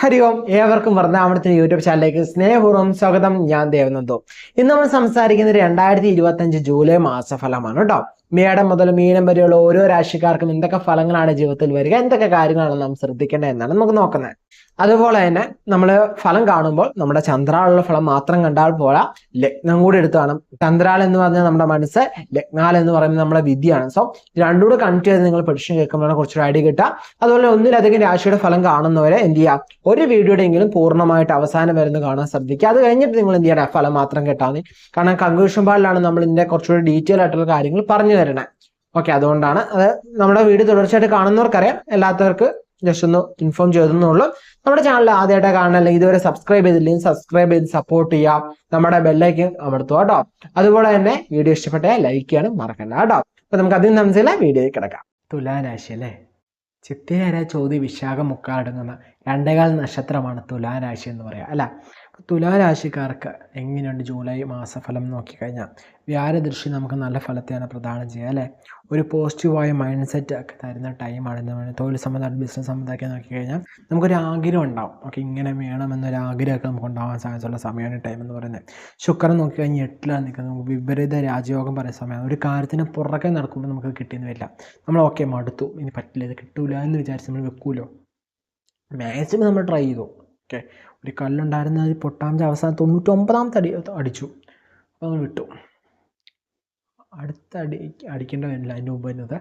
ഹരി ഓം ഏവർക്കും വർണാമണത്തിന് യൂട്യൂബ് ചാനലിലേക്ക് സ്നേഹപൂർവം സ്വാഗതം. ഞാൻ ദേവനന്ദു. ഇന്ന് നമ്മൾ സംസാരിക്കുന്നത് രണ്ടായിരത്തി ഇരുപത്തി അഞ്ച് ജൂലൈ മാസഫലമാണ് കേട്ടോ. മേടം മുതൽ മീനം വരെയുള്ള ഓരോ രാശിക്കാർക്കും എന്തൊക്കെ ഫലങ്ങളാണ് ജീവിതത്തിൽ വരിക? എന്തൊക്കെ കാര്യങ്ങളാണ് നാം ശ്രദ്ധിക്കേണ്ടത് എന്നാണ് നമുക്ക് നോക്കുന്നത്. അതുപോലെ തന്നെ നമ്മൾ ഫലം കാണുമ്പോൾ നമ്മുടെ ചന്ദ്രാളുള്ള ഫലം മാത്രം കണ്ടാൽ പോരാ. ലഗ്നം കൂടി എടുത്തു കാണും. ചന്ദ്രാൾ എന്ന് പറഞ്ഞാൽ നമ്മുടെ മനസ്സ് ലഗ്നാൽ എന്ന് പറയുന്നത് നമ്മുടെ വിദ്യയാണ്. സോ രണ്ടുകൂടെ കണക്ട് ചെയ്ത് നിങ്ങൾ പ്രഡിക്ഷൻ കേൾക്കുമ്പോഴാണ് കുറച്ചൊരു ഐഡിയ കിട്ടുക. അതുപോലെ ഒന്നിലധികം രാശിയുടെ ഫലം കാണുന്നവരെ എന്ത് ചെയ്യുക? ഒരു വീഡിയോടെങ്കിലും പൂർണമായിട്ട് അവസാനം വരുന്ന കാണാൻ ശ്രദ്ധിക്കുക. അത് കഴിഞ്ഞിട്ട് നിങ്ങൾ എന്ത് ചെയ്യണം ഫലം മാത്രം കേട്ടാൽ മതി. കാരണം കൺക്ലൂഷൻ പാടിലാണ് നമ്മൾ ഇതിന്റെ കുറച്ചുകൂടി ഡീറ്റെയിൽ ആയിട്ടുള്ള കാര്യങ്ങൾ പറഞ്ഞു തരണേ ഓക്കെ അതുകൊണ്ടാണ് അത് നമ്മുടെ വീഡിയോ തുടർച്ചയായിട്ട് കാണുന്നവർക്കറിയാം. അല്ലാത്തവർക്ക് ജസ്റ്റ് ഒന്ന് ഇൻഫോം ചെയ്തെന്നുള്ളൂ നമ്മുടെ ചാനൽ ആദ്യമായിട്ട് കാണാൻ അല്ലെങ്കിൽ ഇതുവരെ സബ്സ്ക്രൈബ് ചെയ്തില്ലെങ്കിൽ സബ്സ്ക്രൈബ് ചെയ്ത് സപ്പോർട്ട് ചെയ്യാം നമ്മുടെ ബെല്ലൈക്കൻ അമർത്തുക കേട്ടോ. അതുപോലെ തന്നെ വീഡിയോ ഇഷ്ടപ്പെട്ട ലൈക്ക് ചെയ്യാനും മറക്കണ്ട കേട്ടോ. അപ്പൊ നമുക്ക് അതിന് മനസ്സിലെ വീഡിയോയിൽ കിടക്കാം. തുലാരാശി അല്ലേ? ചിത്തിര ചോദ്യ വിശാഖം മുക്കാടങ്ങുന്ന രണ്ടേകാൽ നക്ഷത്രമാണ് തുലാരാശി എന്ന് പറയാം അല്ല തുലാരാശിക്കാർക്ക് എങ്ങനെയുണ്ട് ജൂലൈ മാസഫലം നോക്കിക്കഴിഞ്ഞാൽ വ്യാരദൃഷ്ടി നമുക്ക് നല്ല ഫലത്തെയാണ് പ്രദാനം ചെയ്യുക അല്ലേ? ഒരു പോസിറ്റീവായ മൈൻഡ് സെറ്റ് ഒക്കെ തരുന്ന ടൈമാണ് നമ്മൾ തൊഴിൽ സംബന്ധമായിട്ട് ബിസിനസ് സംബന്ധമൊക്കെ നോക്കിക്കഴിഞ്ഞാൽ നമുക്കൊരു ആഗ്രഹം ഉണ്ടാവും. ഓക്കെ ഇങ്ങനെ വേണമെന്നൊരു ആഗ്രഹമൊക്കെ നമുക്ക് ഉണ്ടാവാൻ സാധിച്ചുള്ള സമയമാണ് ടൈം എന്ന് പറയുന്നത്. ശുക്രൻ നോക്കിക്കഴിഞ്ഞാൽ എട്ടിലാണ് നിൽക്കുന്നത്. നമുക്ക് വിപരീത രാജയോഗം പറയുന്ന സമയമാണ്. ഒരു കാര്യത്തിന് പുറകെ നടക്കുമ്പോൾ നമുക്ക് കിട്ടിയെന്ന് വരില്ല. നമ്മൾ ഓക്കെ മടുത്തു. ഇനി പറ്റില്ല ഇത് കിട്ടൂല എന്ന് വിചാരിച്ച് നമ്മൾ വെക്കൂലോ? മാക്സിമം നമ്മൾ ട്രൈ ചെയ്തു. ഓക്കെ ഒരു കല്ലുണ്ടായിരുന്ന ഒരു പൊട്ടാമിന്റെ അവസാനം തൊണ്ണൂറ്റൊമ്പതാമത്തെ അടി അടിച്ചു. അപ്പോൾ അങ്ങനെ വിട്ടു. അടുത്ത അടി അടിക്കേണ്ട വരില്ല. അതിന്റെ മുമ്പ് തന്നെ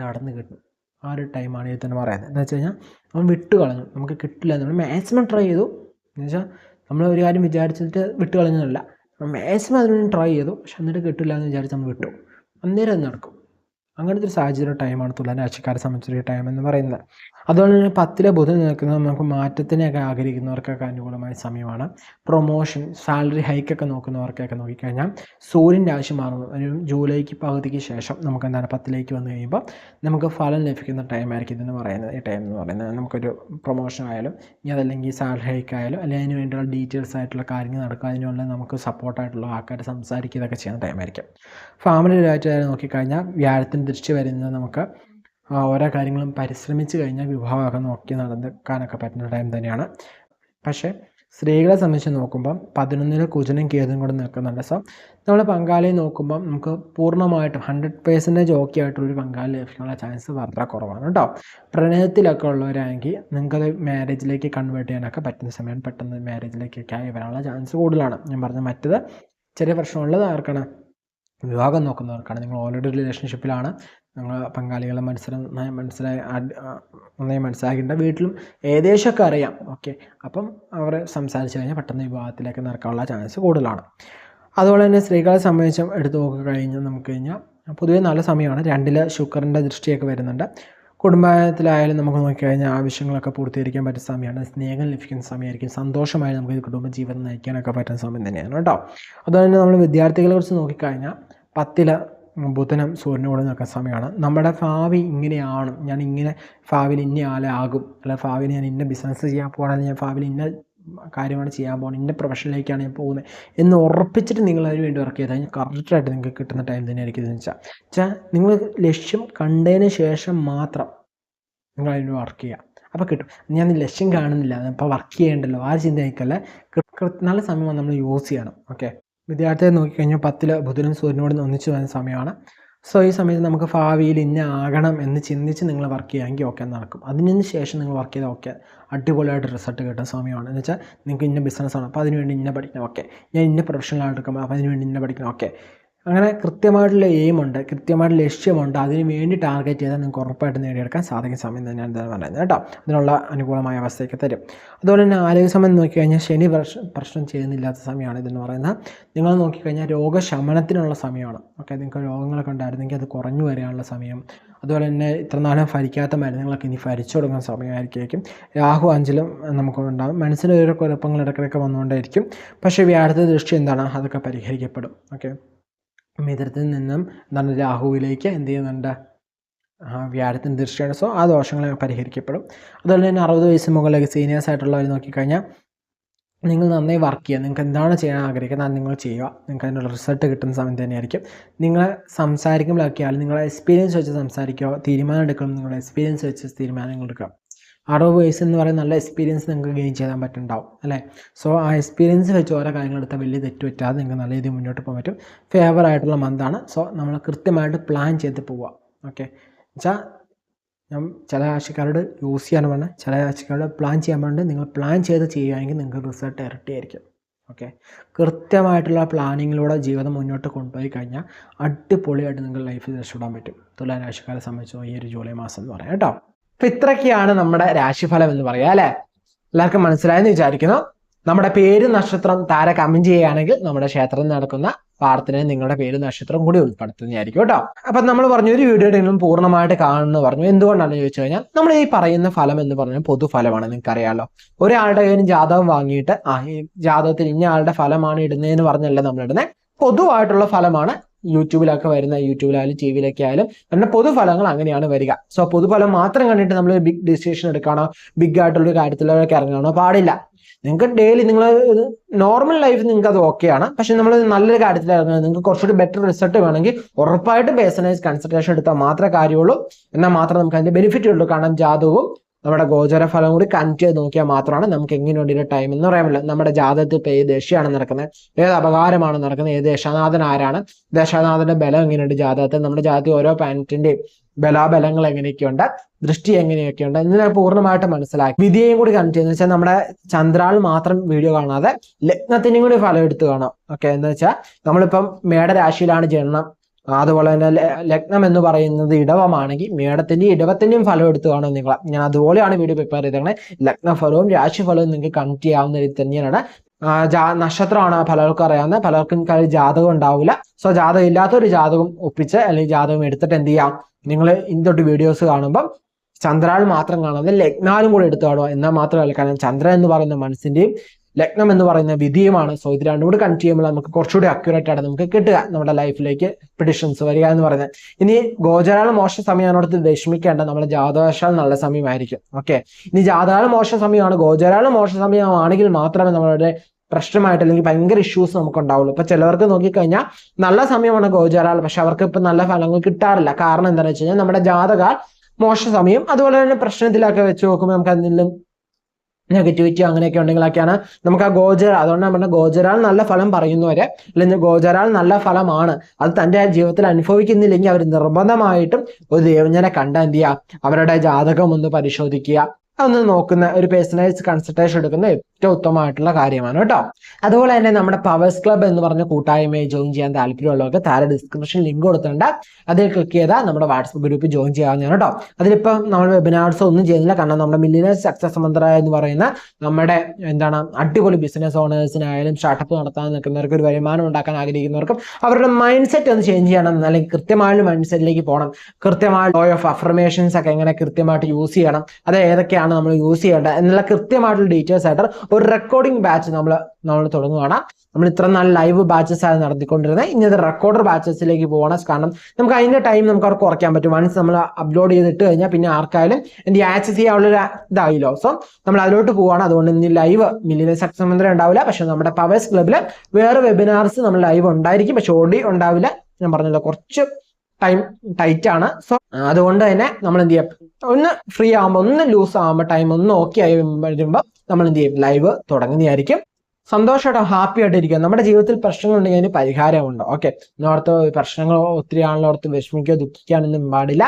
നടന്ന് കിട്ടും. ആ ഒരു ടൈമാണ് ഇതിൽ തന്നെ പറയുന്നത്. എന്താ വെച്ച് കഴിഞ്ഞാൽ അവൻ വിട്ട് കളഞ്ഞു. നമുക്ക് കിട്ടില്ല നമ്മൾ മാക്സിമം ട്രൈ ചെയ്തു. എന്ന് വെച്ചാൽ നമ്മൾ ഒരു കാര്യം വിചാരിച്ചിട്ട് വിട്ട് കളഞ്ഞതല്ല. മാക്സിമം അതിനൊന്നും ട്രൈ ചെയ്തു. പക്ഷെ എന്നിട്ട് കിട്ടില്ല എന്ന് വിചാരിച്ച് നമ്മൾ വിട്ടു. അന്നേരം അത് നടക്കും. അങ്ങനത്തെ ഒരു സാഹചര്യ ടൈമാണ് തുലാൻ രാശിക്കാരെ സംബന്ധിച്ചൊരു ടൈം എന്ന് പറയുന്നത്. അതുപോലെ തന്നെ പത്തിലെ ബുധൻ നിൽക്കുന്നത് നമുക്ക് മാറ്റത്തിനെയൊക്കെ ആഗ്രഹിക്കുന്നവർക്കൊക്കെ അനുകൂലമായ സമയമാണ്. പ്രൊമോഷൻ സാലറി ഹൈക്കൊക്കെ നോക്കുന്നവർക്കൊക്കെ നോക്കിക്കഴിഞ്ഞാൽ സൂര്യന്റെ രാശി മാറുന്നു. ഒരു ജൂലൈക്ക് പകുതിക്ക് ശേഷം നമുക്ക് എന്താണ് പത്തിലേക്ക് വന്നു കഴിയുമ്പോൾ നമുക്ക് ഫലം ലഭിക്കുന്ന ടൈം ആയിരിക്കും ഇതെന്ന് പറയുന്നത്. ഈ ടൈം എന്ന് പറയുന്നത് നമുക്കൊരു പ്രൊമോഷൻ ആയാലും ഇനി അതല്ലെങ്കിൽ സാലറി ഹൈക്ക് ആയാലും അല്ലെങ്കിൽ അതിന് വേണ്ടിയുള്ള ഡീറ്റെയിൽസ് ആയിട്ടുള്ള കാര്യങ്ങൾ നടക്കുക. അതിനുള്ള നമുക്ക് സപ്പോർട്ടായിട്ടുള്ള ആൾക്കാർ സംസാരിക്കുക ഇതൊക്കെ ചെയ്യുന്ന ടൈമായിരിക്കും ഫാമിലി റിലേറ്റഡ് നോക്കിക്കഴിഞ്ഞാൽ വ്യാഴത്തിന്റെ ദൃഷ്ടി വരുന്നത് നമുക്ക് ഓരോ കാര്യങ്ങളും പരിശ്രമിച്ച് കഴിഞ്ഞാൽ വിവാഹമൊക്കെ നോക്കി നടക്കാനൊക്കെ പറ്റുന്ന ടൈം തന്നെയാണ്. പക്ഷേ സ്ത്രീകളെ സംബന്ധിച്ച് നോക്കുമ്പം പതിനൊന്നിന് കുജനും കേതും കൂടെ നിൽക്കുന്നുണ്ട്. സോ നമ്മൾ പങ്കാളിയെ നോക്കുമ്പം നമുക്ക് പൂർണമായിട്ടും ഹൺഡ്രഡ് പേഴ്സന്റേജ് ഓക്കെ ആയിട്ടുള്ളൊരു പങ്കാളി ലഭിക്കാനുള്ള ചാൻസ് വളരെ കുറവാണ് കേട്ടോ. പ്രണയത്തിലൊക്കെ ഉള്ളവരാണെങ്കിൽ നിങ്ങൾക്കത് മാരേജിലേക്ക് കൺവേർട്ട് ചെയ്യാനൊക്കെ പറ്റുന്ന സമയം പെട്ടെന്ന് മാരേജിലേക്കൊക്കെ ആയി വരാനുള്ള ചാൻസ് കൂടുതലാണ്. ഞാൻ പറഞ്ഞ മറ്റത് ചെറിയ പ്രശ്നമുള്ളത് ആർക്കാണ്? വിവാഹം നോക്കുന്നവർക്കാണ് നിങ്ങൾ ഓൾറെഡി റിലേഷൻഷിപ്പിലാണ് നിങ്ങൾ പങ്കാളികളെ മനസ്സിലാ മനസ്സിലായി നന്നായി മനസ്സിലാക്കിയിട്ടുണ്ട് വീട്ടിലും ഏകദേശമൊക്കെ അറിയാം. ഓക്കെ അപ്പം അവർ സംസാരിച്ച് കഴിഞ്ഞാൽ പെട്ടെന്ന് വിവാഹത്തിലേക്ക് നടക്കാനുള്ള ചാൻസ് കൂടുതലാണ്. അതുപോലെ തന്നെ സ്ത്രീകളെ സംബന്ധിച്ച് എടുത്തു നോക്കി കഴിഞ്ഞാൽ നമുക്ക് കഴിഞ്ഞാൽ പൊതുവേ നല്ല സമയമാണ്. രണ്ടിൽ ശുക്രന്റെ ദൃഷ്ടിയൊക്കെ വരുന്നുണ്ട്. കുടുംബത്തിലായാലും നമുക്ക് നോക്കിക്കഴിഞ്ഞാൽ ആവശ്യങ്ങളൊക്കെ പൂർത്തീകരിക്കാൻ പറ്റുന്ന സമയമാണ്. സ്നേഹം ലഭിക്കുന്ന സമയമായിരിക്കും. സന്തോഷമായി നമുക്ക് കുടുംബ ജീവിതം നയിക്കാനൊക്കെ പറ്റുന്ന സമയം തന്നെയാണ് കേട്ടോ. അതുപോലെ തന്നെ നമ്മൾ വിദ്യാർത്ഥികളെ കുറിച്ച് നോക്കിക്കഴിഞ്ഞാൽ പത്തിൽ ബുധനം സൂര്യനോട് നിൽക്കുന്ന സമയമാണ്. നമ്മുടെ ഭാവി ഇങ്ങനെയാണ്. ഞാൻ ഇങ്ങനെ ഭാവിയിൽ ഇന്ന ആളെ ആകും. അല്ല ഭാവിയിൽ ഞാൻ ഇന്ന ബിസിനസ് ചെയ്യാൻ പോകണമെങ്കിൽ ഞാൻ ഭാവിയിൽ ഇന്ന കാര്യമാണ് ചെയ്യാൻ പോകുന്നത്. ഇന്ന പ്രൊഫഷനിലേക്കാണ് ഞാൻ പോകുന്നത് എന്ന് ഉറപ്പിച്ചിട്ട് നിങ്ങൾ അതിന് വേണ്ടി വർക്ക് ചെയ്താൽ കറക്റ്റായിട്ട് നിങ്ങൾക്ക് കിട്ടുന്ന ടൈം തന്നെ ആയിരിക്കും എന്ന് വെച്ചാൽ വെച്ചാൽ നിങ്ങൾ ലക്ഷ്യം കണ്ടതിന് ശേഷം മാത്രം നിങ്ങൾ അതിന് വർക്ക് ചെയ്യുക അപ്പോൾ കിട്ടും. ഞാൻ ലക്ഷ്യം കാണുന്നില്ല. അപ്പോൾ വർക്ക് ചെയ്യേണ്ടല്ലോ. ആ ചിന്ത എനിക്കല്ല നല്ല സമയം നമ്മൾ യൂസ് ചെയ്യണം. ഓക്കെ വിദ്യാർത്ഥിയെ നോക്കിക്കഴിഞ്ഞാൽ പത്തിൽ ബുധനും സൂര്യനോട് ഒന്നിച്ച് വരുന്ന സമയമാണ്. സോ ഈ സമയത്ത് നമുക്ക് ഭാവിയിൽ ഇന്ന ആകണം എന്ന് ചിന്തിച്ച് നിങ്ങൾ വർക്ക് ചെയ്യുമെങ്കിൽ ഓക്കെ നടക്കും. അതിന് ശേഷം നിങ്ങൾ വർക്ക് ചെയ്താൽ ഓക്കെ അടിപൊളിയായിട്ട് റിസൾട്ട് കിട്ടുന്ന സമയമാണ്. എന്ന് വെച്ചാൽ നിങ്ങൾക്ക് ഇന്ന ബിസിനസ്സാണ് അപ്പോൾ അതിനുവേണ്ടി ഇന്ന പഠിക്കണം. ഓക്കെ ഞാൻ ഇന്ന പ്രൊഫഷണലായിട്ട് എടുക്കുമ്പോൾ അപ്പോൾ അതിനുവേണ്ടി ഇന്ന പഠിക്കണം. ഓക്കെ അങ്ങനെ കൃത്യമായിട്ടുള്ള എയിമുണ്ട് കൃത്യമായിട്ടുള്ള ലക്ഷ്യമുണ്ട്. അതിന് വേണ്ടി ടാർഗറ്റ് ചെയ്താൽ നിങ്ങൾക്ക് ഉറപ്പായിട്ട് നേടിയെടുക്കാൻ സാധിക്കും സമയം തന്നെയാണ് എന്താ പറയുന്നത് കേട്ടോ. അതിനുള്ള അനുകൂലമായ അവസ്ഥയൊക്കെ തരും. അതുപോലെ തന്നെ ആരോഗ്യ സമയം നോക്കിക്കഴിഞ്ഞാൽ ശനി പ്രശ്നം ചെയ്യുന്നില്ലാത്ത സമയമാണ് ഇതെന്ന് പറയുന്നത്. നിങ്ങൾ നോക്കിക്കഴിഞ്ഞാൽ രോഗശമനത്തിനുള്ള സമയമാണ്. ഓക്കെ നിങ്ങൾക്ക് രോഗങ്ങളൊക്കെ ഉണ്ടായിരുന്നെങ്കിൽ അത് കുറഞ്ഞു വരാനുള്ള സമയം. അതുപോലെ തന്നെ ഇത്ര നാളും ഫലിക്കാത്ത മരുന്നുകളൊക്കെ ഇനി ഫലിച്ചു തുടങ്ങുന്ന സമയമായിരിക്കും. രാഹു അഞ്ചിലും നമുക്ക് ഉണ്ടാകും. മനസ്സിന് ഓരോ കുഴപ്പങ്ങൾ ഇടയ്ക്കിടയ്ക്ക് വന്നുകൊണ്ടേയിരിക്കും. പക്ഷേ വ്യാഴത്തെ ദൃഷ്ടി എന്താണ്? അതൊക്കെ പരിഹരിക്കപ്പെടും. ഓക്കെ. മിഥുനത്തിൽ നിന്നും എന്താണ് രാഹുവിലേക്ക് എന്ത് ചെയ്യുന്നുണ്ട്? വ്യാഴത്തിന്റെ ദൃഷ്ടിയാണ്. സോ ആ ദോഷങ്ങൾ പരിഹരിക്കപ്പെടും. അതുപോലെ തന്നെ അറുപത് വയസ്സ് മുകളിലേക്ക് സീനിയേഴ്സ് ആയിട്ടുള്ളവർ നോക്കിക്കഴിഞ്ഞാൽ നിങ്ങൾ നന്നായി വർക്ക് ചെയ്യുക. നിങ്ങൾക്ക് എന്താണ് ചെയ്യാൻ ആഗ്രഹിക്കുന്നത് അത് നിങ്ങൾ ചെയ്യുക. നിങ്ങൾക്ക് അതിനുള്ള റിസൾട്ട് കിട്ടുന്ന സമയം തന്നെയായിരിക്കും. നിങ്ങൾ സംസാരിക്കുമ്പോഴൊക്കെ ആയാലും നിങ്ങളുടെ എക്സ്പീരിയൻസ് വെച്ച് സംസാരിക്കുക. തീരുമാനം എടുക്കണം നിങ്ങളുടെ എക്സ്പീരിയൻസ് വെച്ച് തീരുമാനങ്ങൾ എടുക്കുക. അറുപത് വയസ്സ് എന്ന് പറയുന്ന നല്ല എക്സ്പീരിയൻസ് നിങ്ങൾക്ക് ഗെയിൻ ചെയ്യാൻ പറ്റുന്നുണ്ടാവും അല്ലേ? സോ ആ എക്സ്പീരിയൻസ് വെച്ച് ഓരോ കാര്യങ്ങൾ എടുത്താൽ വലിയ തെറ്റ് പറ്റാതെ നിങ്ങൾക്ക് നല്ല രീതിയിൽ മുന്നോട്ട് പോകാൻ പറ്റും. ഫേവർ ആയിട്ടുള്ള മന്താണ് സോ നമ്മൾ കൃത്യമായിട്ട് പ്ലാൻ ചെയ്ത് പോവുക. ഓക്കെ വെച്ചാൽ ഞാൻ ചില രാശിക്കാരോട് യൂസ് ചെയ്യാൻ പറഞ്ഞാൽ ചില രാശിക്കാരോട് പ്ലാൻ ചെയ്യാൻ വേണ്ടി നിങ്ങൾ പ്ലാൻ ചെയ്ത് ചെയ്യുകയാണെങ്കിൽ നിങ്ങൾക്ക് റിസൾട്ട് ഇരട്ടിയായിരിക്കും ഓക്കെ കൃത്യമായിട്ടുള്ള പ്ലാനിങ്ങിലൂടെ ജീവിതം മുന്നോട്ട് കൊണ്ടുപോയി കഴിഞ്ഞാൽ അടിപൊളിയായിട്ട് നിങ്ങൾ ലൈഫിൽ രക്ഷപ്പെടാൻ പറ്റും. തുലാരാശിക്കാരെ സംബന്ധിച്ചോ ഈ ഒരു ജൂലൈ മാസം എന്ന് പറയാം. കേട്ടോ? അപ്പം ഇത്രയൊക്കെയാണ് നമ്മുടെ രാശിഫലം എന്ന് പറയാം അല്ലെ? എല്ലാവർക്കും മനസ്സിലായെന്ന് വിചാരിക്കുന്നു. നമ്മുടെ പേര് നക്ഷത്രം താര കമന്റ് ചെയ്യുകയാണെങ്കിൽ നമ്മുടെ ക്ഷേത്രത്തിൽ നടക്കുന്ന പ്രാർത്ഥനയിൽ നിങ്ങളുടെ പേര് നക്ഷത്രം കൂടി ഉൾപ്പെടുത്തുന്നതായിരിക്കും കേട്ടോ. അപ്പൊ നമ്മൾ പറഞ്ഞു ഒരു വീഡിയോ നിന്നും പൂർണമായിട്ട് കാണുന്നു പറഞ്ഞു. എന്തുകൊണ്ടാണെന്ന് ചോദിച്ചു കഴിഞ്ഞാൽ നമ്മൾ ഈ പറയുന്ന ഫലം എന്ന് പറഞ്ഞാൽ പൊതുഫലമാണ്. നിങ്ങൾക്ക് അറിയാമല്ലോ ഒരാളുടെ കയ്യിൽ ജാതകം വാങ്ങിയിട്ട് ആ ഈ ജാതകത്തിൽ ഇന്ന ആളുടെ ഫലമാണ് ഇടുന്നതെന്ന് പറഞ്ഞല്ല നമ്മൾ ഇടുന്നത് പൊതുവായിട്ടുള്ള ഫലമാണ് യൂട്യൂബിലൊക്കെ വരുന്ന യൂട്യൂബിലായാലും ടി വിയിലൊക്കെ ആയാലും നമ്മുടെ പൊതുഫലങ്ങൾ അങ്ങനെയാണ് വരിക. സോ പൊതുഫലം മാത്രം കണ്ടിട്ട് നമ്മൾ ബിഗ് ഡിസിഷൻ എടുക്കാനോ ബിഗ് ആയിട്ടുള്ള ഒരു കാര്യത്തിലൊക്കെ ഇറങ്ങാനോ പാടില്ല. നിങ്ങൾക്ക് ഡെയിലി നിങ്ങൾ നോർമൽ ലൈഫ് നിങ്ങൾക്ക് അത് ഓക്കെയാണ് പക്ഷെ നമ്മൾ നല്ലൊരു കാര്യത്തിൽ ഇറങ്ങുന്നത് നിങ്ങൾക്ക് കുറച്ചുകൂടി ബെറ്റർ റിസൾട്ട് വേണമെങ്കിൽ ഉറപ്പായിട്ട് പേഴ്സണൈസ് കൺസൾട്ടേഷൻ എടുത്താൽ മാത്രമേ കാര്യമുള്ളൂ. എന്നാൽ മാത്രമേ നമുക്ക് അതിന്റെ ബെനിഫിറ്റ് ഉള്ളൂ. കാരണം ജാതകവും നമ്മുടെ ഗോചര ഫലം കൂടി കണക്ട് ചെയ്ത് നോക്കിയാൽ മാത്രമാണ് നമുക്ക് എങ്ങനെയുണ്ട് ടൈം എന്ന് പറയാൻ പറ്റില്ല. നമ്മുടെ ജാതകത്തിൽ ഇപ്പോൾ ഏത് ദശയാണ് നടക്കുന്നത്? ഏത് അപകാരമാണ് നടക്കുന്നത്? ഏത് ദശാനാഥൻ ആരാണ്? ദശാനാഥന്റെ ബലം എങ്ങനെയുണ്ട് ജാതകത്തിൽ? നമ്മുടെ ജാതി ഓരോ പ്ലാനറ്റിന്റെയും ബലാബലങ്ങൾ എങ്ങനെയൊക്കെയുണ്ട്? ദൃഷ്ടി എങ്ങനെയൊക്കെയുണ്ട്? ഇതിനെ പൂർണമായിട്ട് മനസ്സിലാക്കി. വിധിയെയും കൂടി കണക്ട് ചെയ്യുന്നത് വെച്ചാൽ നമ്മുടെ ചന്ദ്രാൾ മാത്രം വീഡിയോ കാണാതെ ലഗ്നത്തിനും കൂടി ഫലം എടുത്ത് കാണാം. ഓക്കെ എന്ന് വെച്ചാൽ നമ്മളിപ്പം മേടരാശിയിലാണ് ജനനം. അതുപോലെ തന്നെ ലഗ്നം എന്ന് പറയുന്നത് ഇടവമാണെങ്കിൽ മേടത്തിന്റെയും ഇടവത്തിന്റെയും ഫലം എടുത്തു കാണും നിങ്ങൾ. ഞാൻ അതുപോലെയാണ് വീഡിയോ പ്രിപ്പയർ ചെയ്തേക്കണേ. ലഗ്നഫലവും രാശിഫലവും നിങ്ങൾക്ക് കണക്ട് ചെയ്യാവുന്ന രീതി തന്നെയാണ്. ജാ- നക്ഷത്രമാണ് പലർക്കും അറിയാവുന്നത്. പലർക്കും ജാതകം ഉണ്ടാവില്ല. സോ ജാതകം ഇല്ലാത്തൊരു ജാതകം ഒപ്പിച്ച് അല്ലെങ്കിൽ ജാതകം എടുത്തിട്ട് എന്ത് ചെയ്യാം? നിങ്ങൾ ഇന്തൊട്ട് വീഡിയോസ് കാണുമ്പം ചന്ദ്രാൾ മാത്രം കാണാതെ ലഗ്നാലും കൂടെ എടുത്തു കാണുക. എന്നാൽ മാത്രമല്ല കാരണം ചന്ദ്രൻ എന്ന് പറയുന്ന മനസ്സിന്റെയും ലഗ്നം എന്ന് പറയുന്ന വിധിയുമാണ്. സോ ഇത് രണ്ടും കൂടി കണക്ട് ചെയ്യുമ്പോൾ നമുക്ക് കുറച്ചുകൂടി അക്യുറേറ്റ് ആയിട്ട് നമുക്ക് കിട്ടുക നമ്മുടെ ലൈഫിലേക്ക് പ്രിഡിഷൻസ് വരിക എന്ന് പറയുന്നത്. ഇനി ഗോചരാൾ മോശ സമയമാണോടത്ത് വിഷമിക്കേണ്ട നമ്മുടെ ജാതകശാൽ നല്ല സമയമായിരിക്കും. ഓക്കെ ഇനി ജാതകാല മോശ സമയമാണ്. ഗോചരാൾ മോശ സമയമാണെങ്കിൽ മാത്രമേ നമ്മളുടെ പ്രശ്നമായിട്ട് അല്ലെങ്കിൽ ഭയങ്കര ഇഷ്യൂസ് നമുക്ക് ഉണ്ടാവുള്ളൂ ഇപ്പൊ ചിലവർക്ക് നോക്കിക്കഴിഞ്ഞാൽ നല്ല സമയമാണ് ഗോചരാൾ പക്ഷെ അവർക്ക് ഇപ്പൊ നല്ല ഫലങ്ങൾ കിട്ടാറില്ല. കാരണം എന്താണെന്ന് വെച്ച് കഴിഞ്ഞാൽ നമ്മുടെ ജാതക മോശ സമയം അതുപോലെ തന്നെ പ്രശ്നത്തിലൊക്കെ വെച്ച് നോക്കുമ്പോൾ നമുക്ക് അതിലും നെഗറ്റിവിറ്റി അങ്ങനെയൊക്കെ ഉണ്ടെങ്കിലൊക്കെയാണ് നമുക്ക് ആ ഗോചര അതുകൊണ്ട് നമ്മുടെ ഗോചരാൾ നല്ല ഫലം പറയുന്നവരെ അല്ലെങ്കിൽ ഗോചരാൾ നല്ല ഫലമാണ്. അത് തന്റെ ജീവിതത്തിൽ അനുഭവിക്കുന്നില്ലെങ്കിൽ അവർ നിർബന്ധമായിട്ടും ഒരു ദേവജ്ഞനെ കണ്ട എന്ത് ചെയ്യുക അവരുടെ ജാതകം ഒന്ന് പരിശോധിക്കുക. അതൊന്ന് നോക്കുന്ന ഒരു പേഴ്സണലൈസ് കൺസൾട്ടേഷൻ എടുക്കുന്ന ഏറ്റവും ഉത്തമമായിട്ടുള്ള കാര്യമാണ് കേട്ടോ. അതുപോലെ തന്നെ നമ്മുടെ പവേഴ്സ് ക്ലബ്ബ് എന്ന് പറഞ്ഞ കൂട്ടായ്മയെ ജോയിൻ ചെയ്യാൻ താല്പര്യമുള്ളവർക്ക് താഴെ ഡിസ്ക്രിപ്ഷൻ ലിങ്ക് കൊടുത്തിട്ടുണ്ട്. അതിൽ ക്ലിക്ക് ചെയ്താൽ നമ്മുടെ വാട്സപ്പ് ഗ്രൂപ്പിൽ ജോയിൻ ചെയ്യാവുന്നതാണ് കേട്ടോ. അതിലിപ്പം നമ്മൾ വെബിനാർസ് ഒന്നും ചെയ്യുന്നില്ല. കാരണം നമ്മുടെ മില്ലിനേഴ്സ് സക്സസ് മന്ത്ര എന്ന് പറയുന്ന നമ്മുടെ എന്താണ് അടിപൊളി ബിസിനസ് ഓണേഴ്സിനായാലും സ്റ്റാർട്ടപ്പ് നടത്താൻ നിൽക്കുന്നവർക്ക് ഒരു വരുമാനം ഉണ്ടാക്കാൻ ആഗ്രഹിക്കുന്നവർക്കും അവരുടെ മൈൻഡ് സെറ്റ് ഒന്ന് ചേഞ്ച് ചെയ്യണം. അല്ലെങ്കിൽ കൃത്യമായ മൈൻഡ് സെറ്റിലേക്ക് പോകണം. കൃത്യമായ ലോ ഓഫ് അഫർമേഷൻസ് ഒക്കെ എങ്ങനെ കൃത്യമായിട്ട് യൂസ് ചെയ്യണം. അത് ഏതൊക്കെയാണ് നമ്മൾ യൂസ് ചെയ്യേണ്ടത്. എന്നുള്ള കൃത്യമായിട്ടുള്ള ഡീറ്റെയിൽസ് ആയിട്ട് ഒരു റെക്കോർഡിംഗ് ബാച്ച് നമ്മൾ നമ്മൾ തുടങ്ങുകയാണ് നമ്മൾ ഇത്ര നാൾ ലൈവ് ബാച്ചസ് ആണ് നടത്തിക്കൊണ്ടിരുന്നത്. ഇനി അത് റെക്കോർഡർ ബാച്ചസിലേക്ക് പോകണം കാരണം നമുക്ക് അതിന്റെ ടൈം നമുക്ക് അവർക്ക് കുറയ്ക്കാൻ പറ്റും. വൺസ് നമ്മൾ അപ്ലോഡ് ചെയ്തിട്ട് കഴിഞ്ഞാൽ പിന്നെ ആർക്കായാലും എന്റെ ആക്സസ് ചെയ്യാനുള്ള ഒരു ഇതായില്ലോ. സോ നമ്മൾ അതിലോട്ട് പോവാണ്. അതുകൊണ്ട് ഇനി ലൈവ് മില്ലിയൻ സക്സസ് ഉണ്ടാവില്ല. പക്ഷെ നമ്മുടെ പവേഴ്സ് ക്ലബിൽ വേറെ വെബിനാർസ് നമ്മൾ ലൈവ് ഉണ്ടായിരിക്കും. പക്ഷെ ഓടി ഉണ്ടാവില്ല. ഞാൻ പറഞ്ഞല്ലോ കുറച്ച് ടൈം ടൈറ്റ് ആണ്. സോ അതുകൊണ്ട് തന്നെ നമ്മൾ എന്ത് ചെയ്യാം? ഒന്ന് ഫ്രീ ആകുമ്പോൾ ഒന്ന് ലൂസ് ആകുമ്പോൾ ടൈം ഒന്ന് ഓക്കെ ആയി വരുമ്പോൾ നമ്മൾ എന്ത് ചെയ്യും? ലൈവ് തുടങ്ങുന്നതായിരിക്കും. സന്തോഷമായിട്ടോ ഹാപ്പി ആയിട്ടിരിക്കുക നമ്മുടെ ജീവിതത്തിൽ പ്രശ്നങ്ങൾ ഉണ്ടെങ്കിൽ അതിന് പരിഹാരമുണ്ട്. ഓക്കെ ഇന്നോടത്ത് പ്രശ്നങ്ങൾ ഒത്തിരി ആണല്ലോ ഓർത്ത് വിഷമിക്കുകയോ ദുഃഖിക്കാനൊന്നും പാടില്ല.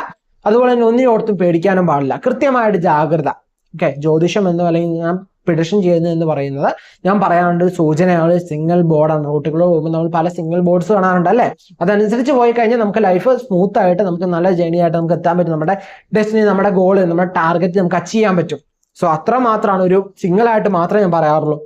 അതുപോലെ തന്നെ ഒന്നിനോർത്തും പേടിക്കാനും പാടില്ല. കൃത്യമായിട്ട് ജാഗ്രത. ഓക്കെ ജ്യോതിഷം എന്ന് അല്ലെങ്കിൽ ഞാൻ പ്രിഡിഷൻ ചെയ്യുന്നത് എന്ന് പറയുന്നത് ഞാൻ പറയാറുണ്ട് സൂചനയാണ് സിംഗിൾ ബോർഡാണ് റൂട്ടുകളോ പോകുമ്പോൾ നമ്മൾ പല സിംഗിൾ ബോർഡ്സ് കാണാറുണ്ട് അല്ലേ? അതനുസരിച്ച് പോയി കഴിഞ്ഞാൽ നമുക്ക് ലൈഫ് സ്മൂത്ത് ആയിട്ട് നമുക്ക് നല്ല ജേണി ആയിട്ട് നമുക്ക് എത്താൻ പറ്റും. നമ്മുടെ ഡെസ്റ്റിനി നമ്മുടെ ഗോൾ നമ്മുടെ ടാർഗറ്റ് നമുക്ക് അച്ചീവ് ചെയ്യാൻ പറ്റും. സോ അത്ര മാത്രമാണ് ഒരു സിംഗിൾ ആയിട്ട് മാത്രമേ ഞാൻ പറയാറുള്ളൂ.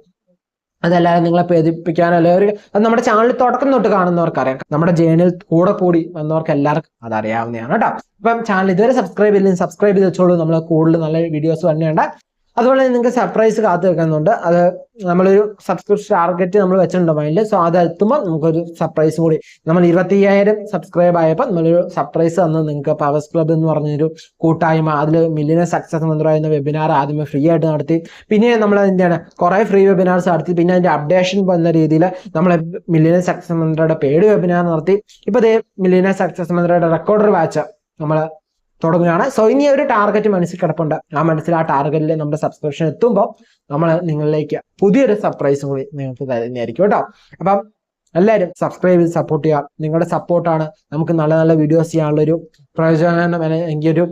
അതല്ലാതെ നിങ്ങളെ പേദിപ്പിക്കാനോ അല്ലെ ഒരു അത് നമ്മുടെ ചാനൽ തുടക്കം തൊട്ട് കാണുന്നവർക്ക് അറിയാം. നമ്മുടെ ജേണിൽ കൂടെ കൂടി വന്നവർക്ക് എല്ലാവർക്കും അതറിയാവുന്നതാണ് കേട്ടോ. അപ്പം ചാനൽ ഇതുവരെ സബ്സ്ക്രൈബ് ചെയ്തില്ലെങ്കിൽ സബ്സ്ക്രൈബ് ചെയ്ത് വെച്ചോളൂ. നമ്മൾ കൂടുതൽ നല്ല വീഡിയോസ് തന്നെയുണ്ട് അതുപോലെ തന്നെ നിങ്ങൾക്ക് സർപ്രൈസ് കാത്തു വെക്കുന്നുണ്ട് അത് നമ്മളൊരു സബ്സ്ക്രിപ്ഷൻ ടാർഗറ്റ് നമ്മൾ വെച്ചിട്ടുണ്ട് മൈൻഡിൽ സോ അത് എത്തുമ്പോൾ നമുക്കൊരു സർപ്രൈസ് കൂടി. നമ്മൾ ഇരുപത്തി അയ്യായിരം സബ്സ്ക്രൈബ് ആയപ്പോൾ നമ്മളൊരു സർപ്രൈസ് തന്നു നിങ്ങൾക്ക് പവേഴ്സ് ക്ലബ് എന്ന് പറഞ്ഞൊരു കൂട്ടായ്മ അതിൽ മില്ലിയൻ സക്സസ് എന്ന് എന്ന വെബിനാർ ആദ്യമേ ഫ്രീ ആയിട്ട് നടത്തി. പിന്നെ നമ്മൾ എന്താണ് കുറെ ഫ്രീ വെബിനാർസ് നടത്തി. പിന്നെ അതിന്റെ അപ്ഡേഷൻ വന്ന രീതിയിൽ നമ്മൾ മില്ലിയൻ സക്സസ് മന്ത്രയുടെ പേഡ് വെബിനാർ നടത്തി. ഇപ്പൊ ദേ മില്ലിയൻ സക്സസ് മന്ത്രയുടെ റെക്കോർഡർ വാച്ച് നമ്മൾ തുടങ്ങുകയാണ്. സോ ഇനി ഒരു ടാർഗറ്റ് മനസ്സിൽ കിടപ്പുണ്ട്. ആ മനസ്സിൽ ആ ടാർഗറ്റിൽ നമ്മുടെ സബ്സ്ക്രിപ്ഷൻ എത്തുമ്പോൾ നമ്മൾ നിങ്ങളിലേക്ക് പുതിയൊരു സർപ്രൈസും കൂടി നിങ്ങൾക്ക് തരുന്നതായിരിക്കും കേട്ടോ. അപ്പം എല്ലാവരും സബ്സ്ക്രൈബ് ചെയ്ത് സപ്പോർട്ട് ചെയ്യുക. നിങ്ങളുടെ സപ്പോർട്ടാണ് നമുക്ക് നല്ല നല്ല വീഡിയോസ് ചെയ്യാനുള്ള ഒരു പ്രയോജനം എനിക്ക് ഒരു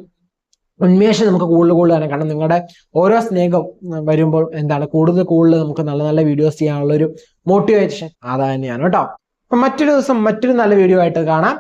ഉന്മേഷം നമുക്ക് കൂടുതൽ തന്നെ കാരണം നിങ്ങളുടെ ഓരോ സ്നേഹം വരുമ്പോൾ എന്താണ് കൂടുതൽ കൂടുതൽ നമുക്ക് നല്ല നല്ല വീഡിയോസ് ചെയ്യാനുള്ള ഒരു മോട്ടിവേഷൻ അത് തന്നെയാണ് കേട്ടോ. അപ്പം മറ്റൊരു ദിവസം മറ്റൊരു നല്ല വീഡിയോ ആയിട്ട് കാണാം.